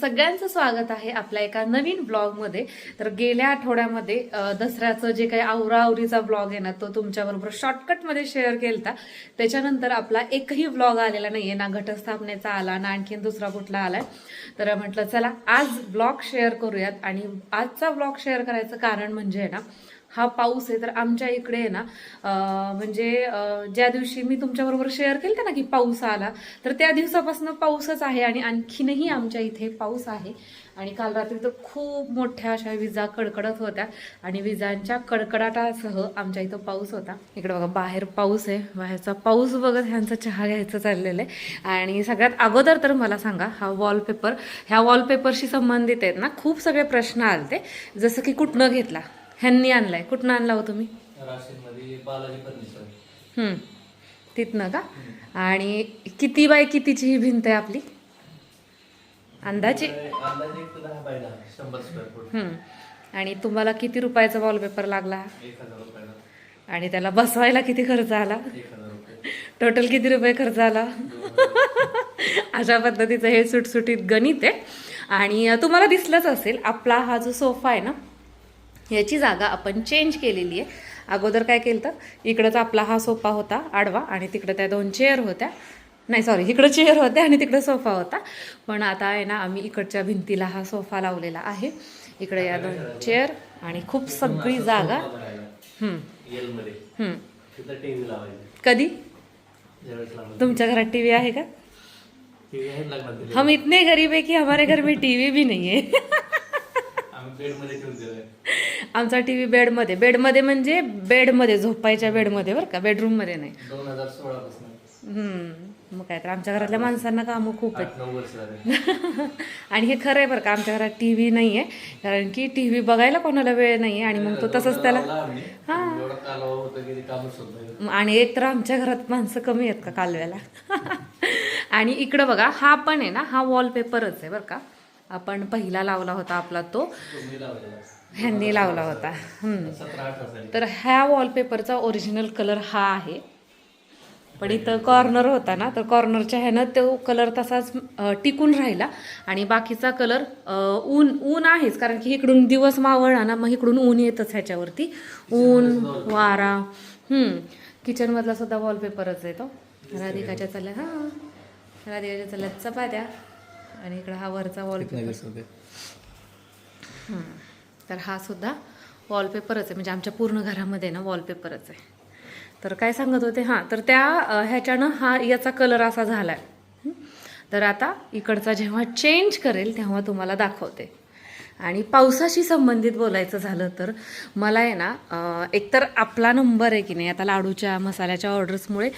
सगळ्यांचं स्वागत आहे आपल्या एका नवीन ब्लॉगमध्ये तर गेल्या आठवड्यामध्ये दसऱ्याचं जे काही आवराआवरीचा ब्लॉग आहे ना तो तुमच्याबरोबर शॉर्टकटमध्ये शेअर केलता. त्याच्यानंतर आपला एकही ब्लॉग आलेला नाहीये. ना घटस्थापनेचा आला ना आणखीन दुसरा कुठला आलाय. तर म्हटलं चला आज ब्लॉग शेअर करूयात. आणि आजचा ब्लॉग शेअर करायचं कारण म्हणजे ना हा पाऊस आहे तर आमच्या इकडे आहे ना म्हणजे ज्या दिवशी मी तुमच्याबरोबर शेअर केलं ना की पाऊस आला तर त्या दिवसापासून पाऊसच आहे आणि आणखीनही आमच्या इथे पाऊस आहे. आणि काल रात्री तर खूप मोठ्या अशा विजा कडकडत होत्या आणि विजांच्या कडकडाटासह आमच्या इथं पाऊस होता. इकडे बघा बाहेर पाऊस आहे. बाहेरचा पाऊस बघत ह्यांचा चहा घ्यायचं चाललेलं आहे. आणि सगळ्यात अगोदर तर मला सांगा हा वॉलपेपर ह्या वॉलपेपरशी संबंधित आहेत ना खूप सगळे प्रश्न आलते. जसं की कुठनं घेतला? ह्यांनी आणलाय. कुठनं आणला हो तुम्ही? हम्म. तिथनं का? आणि किती बाय कितीची ही भिंत आहे आपली? अंदाजे? अंदाजे एक दहा बाय दहा शंभर स्क्वेअर फूट हम्म. आणि तुम्हाला किती रुपयाचा वॉलपेपर लागला? एक हजार रुपयाला. आणि त्याला बसवायला किती खर्च आला? एक हजार रुपये. टोटल किती रुपये खर्च आला? अशा पद्धतीचं हे सुटसुटीत गणित आहे. आणि तुम्हाला दिसलंच असेल आपला हा जो सोफा आहे ना याची जागा आपण चेंज केलेली आहे. अगोदर काय केलं तर इकडंच आपला हा सोफा होता आडवा आणि तिकडं त्या दोन चेअर होत्या. नाही सॉरी इकडं चेअर होत्या आणि तिकडं सोफा होता. पण आता आहे ना आम्ही इकडच्या भिंतीला हा सोफा लावलेला आहे. इकडे या दोन चेअर आणि खूप सगळी जागा. कधी? तुमच्या घरात टीव्ही आहे का? टीव्ही आहे दिली हम इतने गरीब है कि हमारे घर में टीवी भी नहीं है. आम्ही बेडमध्ये ठेवून दिलंय आमचा टीव्ही बेडमध्ये. बेडमध्ये म्हणजे बेडमध्ये झोपायच्या बेडमध्ये बरं का बेडरूममध्ये नाही. दोन हजार सोळा पासून हम्म, मग काय तर आमच्या घरातल्या माणसांना कामं खूप आहेत. आठ नऊ वर्ष झाले. आणि हे खरं आहे बरं का आमच्या घरात टी व्ही नाही आहे कारण की टी व्ही बघायला कोणाला वेळ नाही आहे आणि मग तो तसंच त्याला लावला आम्ही. एवढा कालवा होतं की ते कामच होत नाही. आणि एक तर आमच्या घरात माणसं कमी आहेत का कालव्याला? आणि इकडं बघा हा पण आहे ना हा वॉलपेपरच आहे बरं का. आपण पहिला लावला होता आपला तो. ह्यांनी लावला होता. तर ह्या वॉलपेपरचा ओरिजिनल कलर हा आहे. पण इथं कॉर्नर होता ना तर कॉर्नरच्या ह्यानं तो कलर तसाच टिकून राहिला. आणि बाकीचा कलर ऊन ऊन आहेच कारण की इकडून दिवस मावळला ना मग इकडून ऊन येतच ह्याच्यावरती. ऊन वारा हम्म. किचनमधला सुद्धा वॉलपेपरच आहे तो. राधिकाच्या चालल्या हां. राधिकाच्या चालल्या चपात्या. आणि इकडं हा वरचा वॉलपेपर तर हा सुद्धा वॉलपेपरच आहे. म्हणजे आमच्या पूर्ण घरामध्ये ना वॉलपेपरच आहे. तर काय सांगत होते? हां तर त्या ह्याच्यानं हा याचा कलर असा झाला आहे तर आता इकडचा जेव्हा चेंज करेल तेव्हा तुम्हाला दाखवते. आणि पावसाशी संबंधित बोलायचं झालं तर मला आहे ना एकतर आपला नंबर आहे की नाही आता लाडूच्या मसाल्याच्या ऑर्डर्समुळे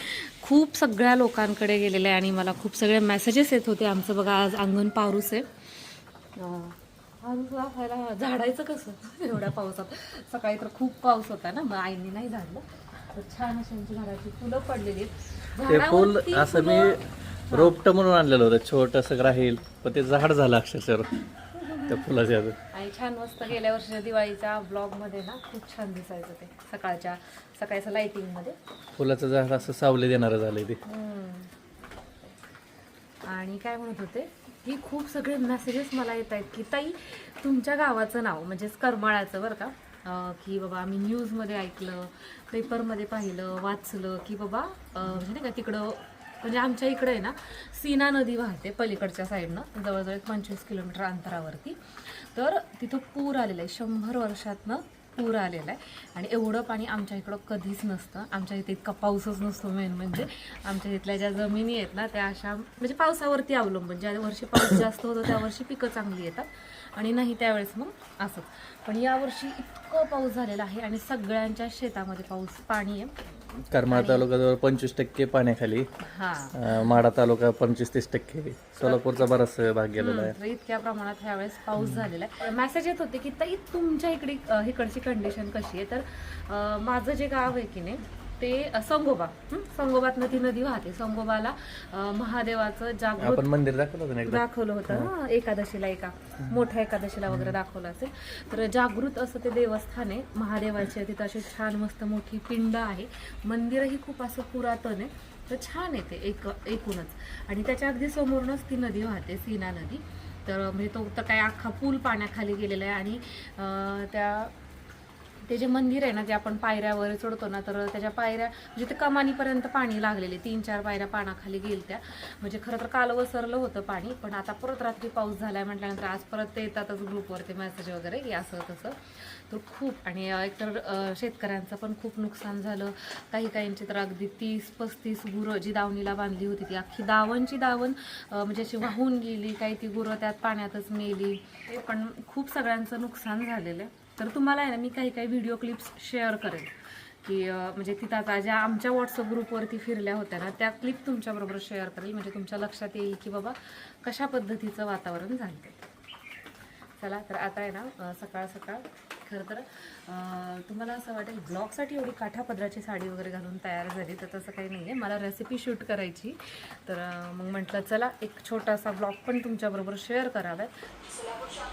खूप सगळ्या लोकांकडे गेलेले आहे आणि मला खूप सगळे मेसेजेस येत होते. आमचं बघा आज अंगण पारूस आहे. झाडायचं कसं? एवढ्या पावसात. सकाळी तर खूप पाऊस होता ना मग आईने नाही झाडलं. तर छान अशी आमची झाडाची फुलं पडलेली. ते फुल असं मी रोपट म्हणून आणलेलं होतं छोटस राहील पण ते झाड झालं अक्षरशः. त्या फुलाच्या ह्याचं. आणि छान मस्त गेल्या वर्षीच्या दिवाळीच्या ब्लॉगमध्ये ना खूप छान दिसायचं ते सकाळच्या सकाळच्या लाइटिंगमध्ये फुलाचं झाड असं सावली देणारं झालंय ते. आणि काय म्हणत होते? की खूप सगळे मेसेजेस मला येत आहेत की ताई तुमच्या गावाचं नाव म्हणजेच करमाळ्याचं बरं का की बाबा आम्ही न्यूजमध्ये ऐकलं पेपरमध्ये पाहिलं वाचलं की बाबा म्हणजे नाही का तिकडं म्हणजे आमच्या इकडे आहे ना सीना नदी वाहते पलीकडच्या साईडनं जवळजवळ एक पंचवीस किलोमीटर अंतरावरती. तर तिथं पूर आलेला आहे शंभर वर्षातनं पूर आलेला आहे. आणि एवढं पाणी आमच्या इकडं कधीच नसतं. आमच्या इथे इतका पाऊसच नसतो मेन म्हणजे. आमच्या इथल्या ज्या जमिनी आहेत ना त्या अशा म्हणजे पावसावरती अवलंबून. ज्या वर्षी पाऊस जास्त होतो त्या वर्षी पिकं चांगली येतात. आणि नाही त्यावेळेस मग असंच. पण यावर्षी इतकं पाऊस झालेला आहे आणि सगळ्यांच्या शेतामध्ये पाऊस पाणी आहे. करमाळ तालुका जवळ पंचवीस टक्के पाण्याखाली. हां. अं, माढा तालुका पंचवीस तीस टक्के. सोलापूरचा बराच भाग गेलेला आहे. तर इतक्या प्रमाणात ह्यावेळेस पाऊस झालेला आहे. मेसेज येत होते की ताई तुमच्या इकडे अ, इकडची कंडिशन कशी आहे? तर अ, माझं जे गाव आहे की नाही ते संगोबा. हं? संगोबातनं ती नदी वाहते. संगोबाला महादेवाचं जागृत मंदिर दाखवलं दाखवलं होतं. ना एकादशीला एका मोठ्या एकादशीला वगैरे दाखवलं असेल. तर जागृत असं ते देवस्थान आहे. महादेवाचे तिथं अशी छान मस्त मोठी पिंड आहे. मंदिरही खूप असं पुरातन आहे. तर छान आहे ते एक एकूणच. आणि त्याच्या अगदी समोरूनच ती नदी वाहते सीना नदी. तर म्हणजे तो तर काय अख्खा पूल पाण्याखाली गेलेला आहे आणि त्या ते जे मंदिर आहे ना ते आपण पायऱ्या वगैरे चढतो ना तर त्याच्या पायऱ्या म्हणजे ते कमानीपर्यंत पाणी लागलेले तीन चार पायऱ्या पाण्याखाली गेल त्या म्हणजे खरं तर काल वसरलं होतं पाणी पण आता परत रात्री पाऊस झाला म्हटल्यानंतर आज परत ते येतातच ग्रुपवरती मेसेज वगैरे की असं तसं. तर खूप आणि एकतर शेतकऱ्यांचं पण खूप नुकसान झालं. काही काहींची तर अगदी तीस पस्तीस गुरं जी दावणीला बांधली होती ती अख्खी दावणची दावण म्हणजे अशी वाहून गेली काही ती गुरं त्यात पाण्यातच मेली. ते पण खूप सगळ्यांचं नुकसान झालेलं आहे. तर तुम्हाला आहे ना मी काही काही व्हिडिओ क्लिप्स शेअर करेन. की म्हणजे तिथं आता ज्या आमच्या व्हॉट्सअप ग्रुपवरती फिरल्या होत्या ना त्या क्लिप तुमच्याबरोबर शेअर करेल. म्हणजे तुमच्या लक्षात येईल की बाबा कशा पद्धतीचं वातावरण झालं चला तर आता आहे ना सकाळ सकाळ खरं तर तुम्हाला असं वाटेल ब्लॉगसाठी एवढी काठापदराची साडी वगैरे घालून तयार झाली तर तसं काही नाही आहे मला रेसिपी शूट करायची. तर मग म्हटलं चला एक छोटासा ब्लॉग पण तुमच्याबरोबर शेअर कराव्यात आहे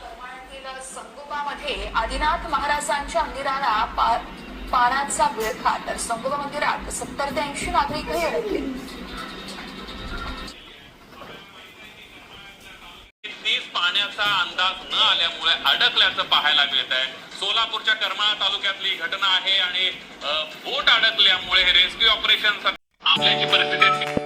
संगोबामध्ये आदिनाथ महाराजांच्या मंदिराला पा- पाण्याचा विळखा तर संगम मंदिरात सत्तर ते ऐंशी नागरिकही अडकले. पाण्याचा अंदाज न आल्यामुळे अडकल्याचं पाहायला मिळत आहे. सोलापूरच्या करमाळा तालुक्यातली घटना आहे आणि बोट अडकल्यामुळे हे रेस्क्यू ऑपरेशन आपल्याची परिस्थिती